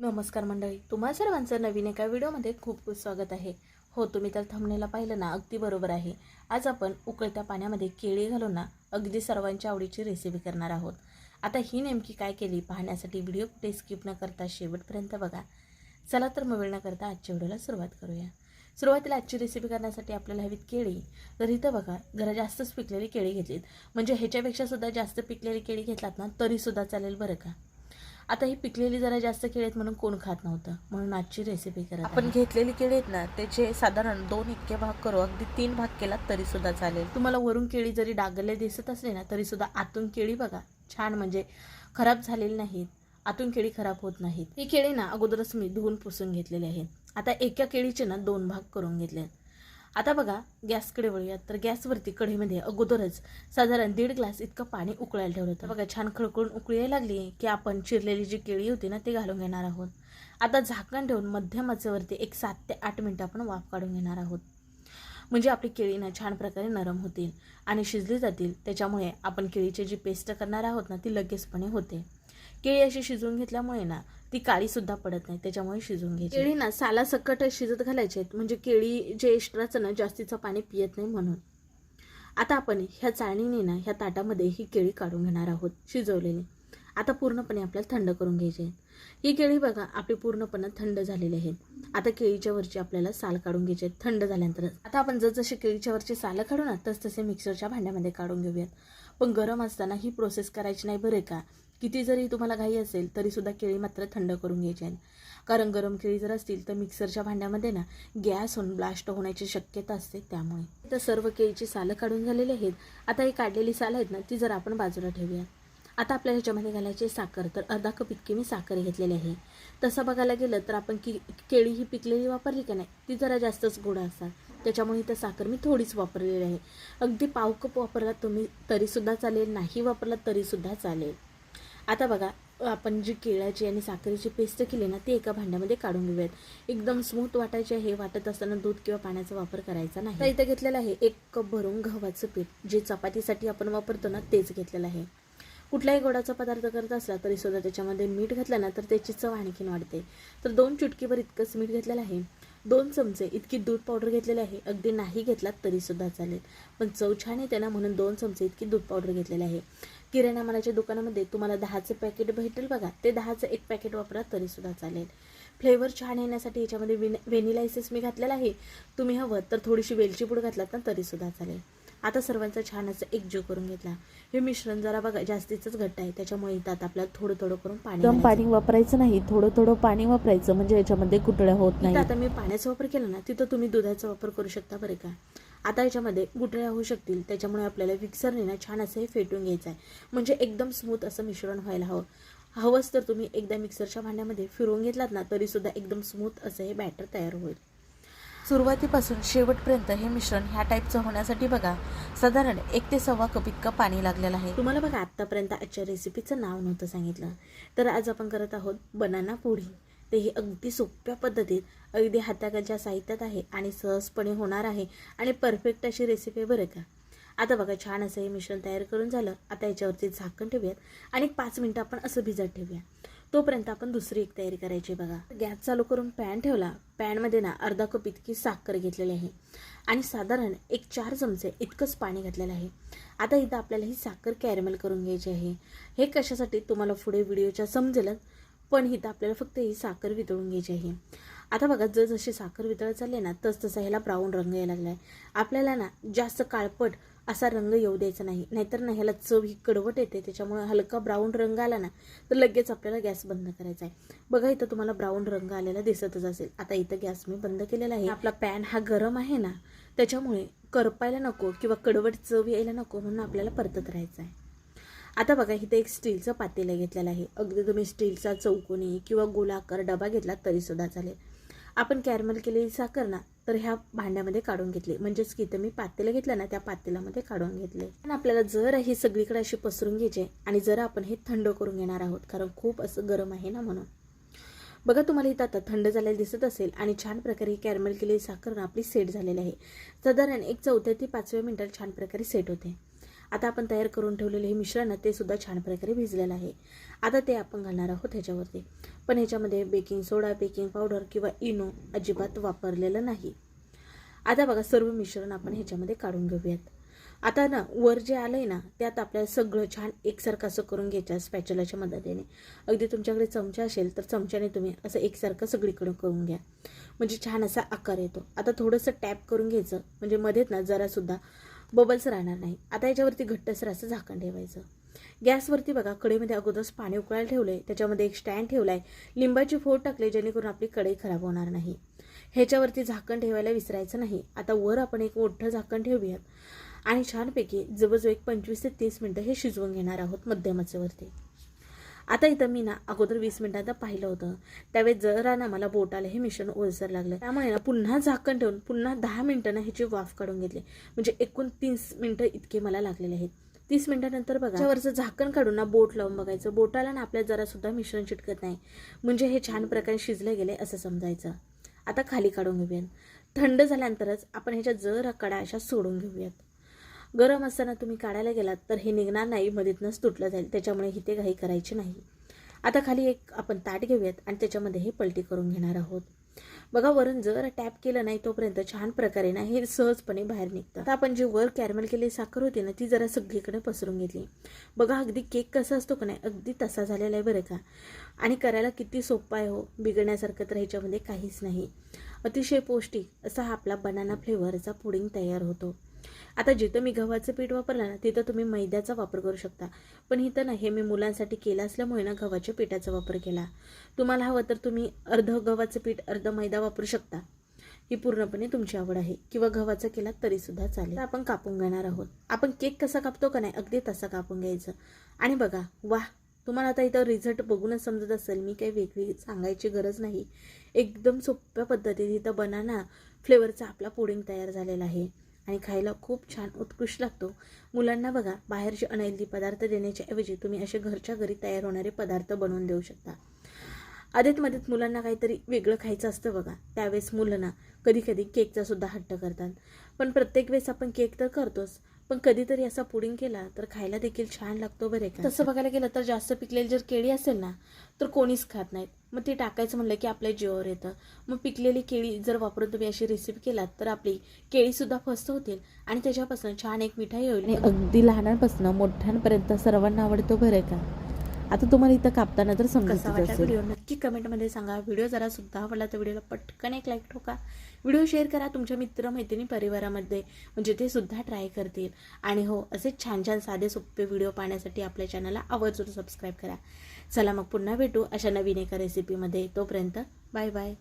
नमस्कार मंडळी तुम्हा सर्वांचं नवीन एका व्हिडिओमध्ये खूप खूप स्वागत आहे. हो तुम्ही तर थंबनेला पाहिलं ना अगदी बरोबर आहे. आज आपण उकळत्या पाण्यामध्ये केळी घालून ना अगदी सर्वांच्या आवडीची रेसिपी करणार आहोत. आता ही नेमकी काय केली पाहण्यासाठी व्हिडिओ कुठे स्किप न करता शेवटपर्यंत बघा. चला तर मग वेळ न करता आजच्या व्हिडिओला सुरुवात करूया. सुरुवातीला आजची रेसिपी करण्यासाठी आपल्याला हवीत केळी. तर इथं बघा जरा जास्तच पिकलेली केळी घेतलीत. म्हणजे ह्याच्यापेक्षा सुद्धा जास्त पिकलेली केळी घेतलात ना तरीसुद्धा चालेल बरं का? आता ही पिकलेली जरा जास्त केळी आहेत म्हणून कोण खात नव्हतं. म्हणून आजची रेसिपी करत आपण घेतलेली केळी आहेत ना त्याचे साधारण दोन इतके भाग करू. अगदी तीन भाग केला तरी सुद्धा चालेल. तुम्हाला वरून केळी जरी डागले दिसत असले ना तरी सुद्धा आतून केळी बघा. छान म्हणजे खराब झालेली नाहीत. आतून केळी खराब होत नाहीत. ही केळी ना अगोदरच मी धुवून पुसून घेतलेली आहेत. आता एका केळीचे ना दोन भाग करून घेतले आता बघा गॅसकडे वळूयात. तर गॅसवरती कढईमध्ये अगोदरच साधारण दीड ग्लास इतकं पाणी उकळायला ठेवलं होतं. बघा छान खळखळून उकळी यायला लागली की आपण चिरलेली जी केळी होती ना ती घालून घेणार आहोत. आता झाकण ठेवून मध्यम आचेवरती एक सात ते आठ मिनटं आपण वाफ काढून घेणार आहोत. म्हणजे आपली केळी ना छान प्रकारे नरम होतील आणि शिजली जातील. त्याच्यामुळे आपण केळीची जी पेस्ट करणार आहोत ना ती लगेचपणे होते. केळी अशी शिजवून घेतल्यामुळे ना ती काळी सुद्धा पडत नाही त्याच्यामुळे शिजवून घ्यायची. केळी ना साला सकट शिजत घालायचे आहेत. म्हणजे केळी जे एक्स्ट्राचं ना जास्तीचं पाणी पियत नाही म्हणून. आता आपण ह्या चाळणीने ना ह्या ताटामध्ये ही केळी काढून घेणार आहोत शिजवलेली. आता पूर्णपणे आपल्याला थंड करून घ्यायची आहे ही केळी बघा आपली पूर्णपणे थंड झालेली आहेत आता केळीच्या वरची आपल्याला साल काढून घ्यायची आहेत थंड झाल्यानंतर. आता आपण जसजशी केळीच्या वरची सालं काढू ना तस तसे मिक्सरच्या भांड्यामध्ये काढून घेऊयात. पण गरम असताना ही प्रोसेस करायची नाही बरं का? किती जरी तुम्हाला घाई असेल तरीसुद्धा केळी मात्र थंड करून घ्यायची आहेत कारण गरम केळी जर असतील तर मिक्सरच्या भांड्यामध्ये ना गॅस होऊन ब्लास्ट होण्याची शक्यता असते त्यामुळे. तर सर्व केळीची सालं काढून झालेली आहेत. आता ही काढलेली सालं आहेत ना ती जर आपण बाजूला ठेवूया. आता आपल्याला ह्याच्यामध्ये घालायची साखर. तर अर्धा कप इतकी मी साखर घेतलेली आहे. तसं बघायला गेलं तर आपण की केळी ही पिकलेली वापरली का नाही ती जरा जास्तच गोड असतात. त्याच्यामुळे इथं साखर मी थोडीच वापरलेली आहे. अगदी पाव कप वापरला तुम्ही तरीसुद्धा चालेल नाही वापरला तरीसुद्धा चालेल. आता बघा आपण जी केळ्याची आणि साखरेची पेस्ट केली ना ती एका भांड्यामध्ये काढून घेऊयात. एकदम स्मूथ वाटायचे आहे वाटत असताना दूध किंवा पाण्याचा वापर करायचा नाही. तर इथं घेतलेलं आहे एक कप भरून गव्हाचं पीठ जे चपातीसाठी आपण वापरतो ना तेच घेतलेलं आहे. कुठलाही गोडाचा पदार्थ करत असला तरी सुद्धा त्याच्यामध्ये मीठ घातलं ना तर त्याची चव आणखीन वाढते. तर दोन चुटकीवर इतकंच मीठ घेतलेलं आहे. दोन चमचे इतकी दूध पावडर घेतलेली आहे. अगदी नाही घेतलात तरी सुद्धा चालेल. पण चव छान येते ना म्हणून दोन चमचे इतकी दूध पावडर घेतलेली आहे. किराणा मालाच्या दुकानामध्ये तुम्हाला दहाचं पॅकेट भेटेल बघा. ते दहाचं एक पॅकेट वापरा तरी सुद्धा चालेल. फ्लेवर छान येण्यासाठी याच्यामध्ये विन व्हेनिला एसेस मी घातलेला आहे. तुम्ही हवं तर थोडीशी वेलची पूड घातलात ना तरी सुद्धा चालेल. आता सर्वांचा छान असं एकजीव करून घेतला. हे मिश्रण जरा बघा जास्तीच घट्ट आहे. त्याच्यामुळे आता आपल्याला थोडं थोडं करून पाणी एकदम. पाणी वापरायचं नाही थोडं थोडं पाणी वापरायचं म्हणजे याच्यामध्ये गुटळ्या होत नाही. आता मी पाण्याचा वापर केला ना तिथं तुम्ही दुधाचा वापर करू शकता बरं का. आता याच्यामध्ये गुटळ्या होऊ शकतील? त्याच्यामुळे आपल्याला मिक्सरने ना छान असं हे फेटून घ्यायचं आहे म्हणजे एकदम स्मूथ असं मिश्रण व्हायला हवं. हवंच तर तुम्ही एकदा मिक्सरच्या भांड्यामध्ये फिरवून घेतलात ना तरीसुद्धा एकदम स्मूथ असं हे बॅटर तयार होईल. सुरुवातीपासून शेवटपर्यंत हे मिश्रण ह्या टाईपचं होण्यासाठी बघा साधारण एक ते सव्वा कप इतकं पाणी लागलेलं आहे. तुम्हाला बघा आत्तापर्यंत आजच्या रेसिपीचं नाव नव्हतं सांगितलं. तर आज आपण करत आहोत बनाना पोळी तेही अगदी सोप्या पद्धतीत अगदी हाताकांच्या साहित्यात आहे आणि सहजपणे होणार आहे आणि परफेक्ट अशी रेसिपी बरं का. आता बघा छान असं हे मिश्रण तयार करून झालं. आता याच्यावरती झाकण ठेवूयात आणि एक पाच मिनटं आपण असं भिजत ठेवूया. तोपर्यंत आपण दुसरी एक तयारी करायची बघा. गॅस चालू करून पॅन ठेवला. पॅनमध्ये ना अर्धा कप इतकी साखर घेतलेली आहे आणि साधारण एक चार चमचे इतकंच पाणी घातलेलं आहे. आता इथं आपल्याला ही साखर कॅरमेल करून घ्यायची आहे. हे कशासाठी? तुम्हाला पुढे व्हिडिओच्या समजेलच. पण इथं आपल्याला फक्त ही साखर वितळून घ्यायची आहे. आता बघा जर जशी साखर वितळत चालली ना तस तसा ह्याला ब्राऊन रंग यायला लागला आहे आपल्याला ना जास्त काळपट असा रंग येऊ द्यायचा नाही. नाहीतर ना ह्याला चव ही कडवट येते. त्याच्यामुळे हलका ब्राऊन रंग आला ना तर लगेच आपल्याला गॅस बंद करायचा आहे. बघा इथं तुम्हाला ब्राऊन रंग आलेला दिसतच असेल. आता इथं गॅस मी बंद केलेला आहे. आपला पॅन हा गरम आहे ना त्याच्यामुळे करपायला नको किंवा कडवट चव यायला नको म्हणून आपल्याला परतत राहायचं आहे. आता बघा इथं एक स्टीलचं पातेलं घेतलेलं आहे. अगदी तुम्ही स्टीलचा चौकोनी किंवा गोलाकार डबा घेतला तरीसुद्धा चालेल. आपण कॅरमल केलेली साखर ना तर ह्या भांड्यामध्ये काढून घेतली. म्हणजेच की इथं मी पातेलं घेतलं ना त्या पातेल्यामध्ये काढून घेतले. आणि आपल्याला जर हे सगळीकडे अशी पसरून घ्यायचे आणि जर आपण हे थंड करून घेणार आहोत कारण खूप असं गरम आहे ना म्हणून. बघा तुम्हाला इथं आता थंड झालेलं दिसत असेल आणि छान प्रकारे ही कॅरमल केलेली साखर आपली सेट झालेली आहे. साधारण एक चौथ्या ते पाचव्या मिनिटात छान प्रकारे सेट होते. आता आपण तयार करून ठेवलेले हे मिश्रण ते सुद्धा छान प्रकारे भिजलेलं आहे. आता ते आपण घालणार आहोत ह्याच्यावरती. पण ह्याच्यामध्ये बेकिंग सोडा बेकिंग पावडर किंवा इनो अजिबात वापरलेलं नाही. आता बघा सर्व मिश्रण आपण ह्याच्यामध्ये काढून घेऊयात. आता ना वर जे आलंय ना त्यात आपल्याला सगळं छान एकसारखं असं करून घ्यायचं स्पॅचलाच्या मदतीने. अगदी तुमच्याकडे चमचा असेल तर चमच्याने तुम्ही असं एकसारखं सगळीकडे करून घ्या. म्हणजे छान असा आकार येतो. आता थोडंसं टॅप करून घ्यायचं. म्हणजे मध्येच ना जरासुद्धा बबल्स राहणार नाही. आता याच्यावरती घट्टसर असं झाकण ठेवायचं. गॅसवरती बघा कढईमध्ये अगोदरच पाणी उकळायला ठेवलं आहे त्याच्यामध्ये एक स्टँड ठेवला आहे लिंबाची फोड टाकले जेणेकरून आपली कढई खराब होणार नाही. ह्याच्यावरती झाकण ठेवायला विसरायचं नाही. आता वर आपण एक मोठं झाकण ठेवूयात. आणि छानपैकी जवळजवळ एक पंचवीस ते तीस मिनटं हे शिजवून घेणार आहोत मध्यम आचेवरती आता इथं मी ना अगोदर वीस मिनिटात पाहिलं होतं. त्यावेळेस जरा ना मला बोटाला हे मिश्रण ओलसर लागलं. त्यामुळे ना पुन्हा झाकण ठेवून पुन्हा दहा मिनिटं ना ह्याची वाफ काढून घेतली. म्हणजे एकूण तीस मिनिटं इतके मला लागलेले आहेत. तीस मिनिटानंतर बघा. त्यावरचं झाकण काढून ना बोट लावून बघायचं. बोटाला ना आपल्या जरा सुद्धा मिश्रण चिटकत नाही. म्हणजे हे छान प्रकारे शिजले गेले असं समजायचं. आता खाली काढून घेऊयात. थंड झाल्यानंतरच आपण ह्याच्या जरा कडा अशा सोडून घेऊयात. गरम असताना तुम्ही काढायला गेलात तर हे निघणार नाही मधीतनंच तुटलं जाईल. त्याच्यामुळे हिते घाई करायची नाही. आता खाली एक आपण ताट घेऊयात आणि त्याच्यामध्ये हे पलटी करून घेणार आहोत. बघा वरून जर टॅप केलं नाही तोपर्यंत छान प्रकारे ना हे सहजपणे बाहेर निघतं. आता आपण जी वर कॅरमेल केलेली साखर होती ना ती जरा सगळीकडे पसरून घेतली. बघा अगदी केक कसा असतो का नाही अगदी तसा झालेला आहे बरं का. आणि करायला किती सोपं आहे हो बिघडण्यासारखं तर ह्याच्यामध्ये काहीच नाही. अतिशय पौष्टिक असा हा आपला बनाना फ्लेवरचा पुडिंग तयार होतो. आता जिथं मी गव्हाचं पीठ वापरलं ना तिथं तुम्ही मैद्याचा वापर करू शकता. पण इथं ना हे मी मुलांसाठी केलं असल्यामुळे ना गव्हाच्या पिठाचा वापर केला. तुम्हाला हवं तर तुम्ही अर्ध गव्हाचं पीठ अर्ध मैदा वापरू शकता. ही पूर्णपणे तुमची आवड आहे. किंवा गव्हाचा केला तरीसुद्धा चालेल. आपण कापून घेणार आहोत. आपण केक कसा कापतो का नाही अगदी तसा कापून घ्यायचं. आणि बघा वाह! तुम्हाला आता इथं रिझल्ट बघूनच समजत असेल मी काही वेगळी सांगायची गरज नाही. एकदम सोप्या पद्धतीने इथं बनाना फ्लेवरचा आपला पुडिंग तयार झालेला आहे. आणि खायला खूप छान उत्कृष्ट लागतो. मुलांना बघा बाहेरचे अनहेल्दी पदार्थ देण्याच्या ऐवजी तुम्ही असे घरच्या घरी तयार होणारे पदार्थ बनवून देऊ शकता. आधीत मध्येत मुलांना काहीतरी वेगळं खायचं असतं बघा. त्यावेळेस मुलं ना कधी कधी केकचा सुद्धा हट्ट करतात. पण प्रत्येक वेळेस आपण केक तर करतोच. पण कधीतरी असा पुडिंग केला तर खायला देखील छान लागतो बरे का तसं बघायला गेलं तर जास्त पिकलेली जर केळी असेल ना तर कोणीच खात नाहीत. मग ते टाकायचं म्हणलं की आपल्या जीवावर येतं. मग पिकलेली केळी जर वापरून तुम्ही अशी रेसिपी केलात तर आपली केळीसुद्धा फस्त होतील आणि त्याच्यापासून छान एक मिठाई होईल. अगदी लहानांपासून मोठ्यांपर्यंत सर्वांना आवडतो बरं का? आता तुम्हाला इथं कापताना तर समजत व्हिडिओ नक्की कमेंटमध्ये सांगा. व्हिडिओ जरा सुद्धा आवडला तर व्हिडिओला पटकन एक लाईक ठोका. व्हिडिओ शेअर करा तुमच्या मित्र मैत्रिणी परिवारामध्ये. म्हणजे ते सुद्धा ट्राय करतील. आणि हो असे छान छान साधे सोपे व्हिडिओ पाहण्यासाठी आपल्या चॅनलला आवर्जून सबस्क्राईब करा. चला मग पुन्हा भेटू अशा नवीन एका रेसिपीमध्ये तोपर्यंत बाय बाय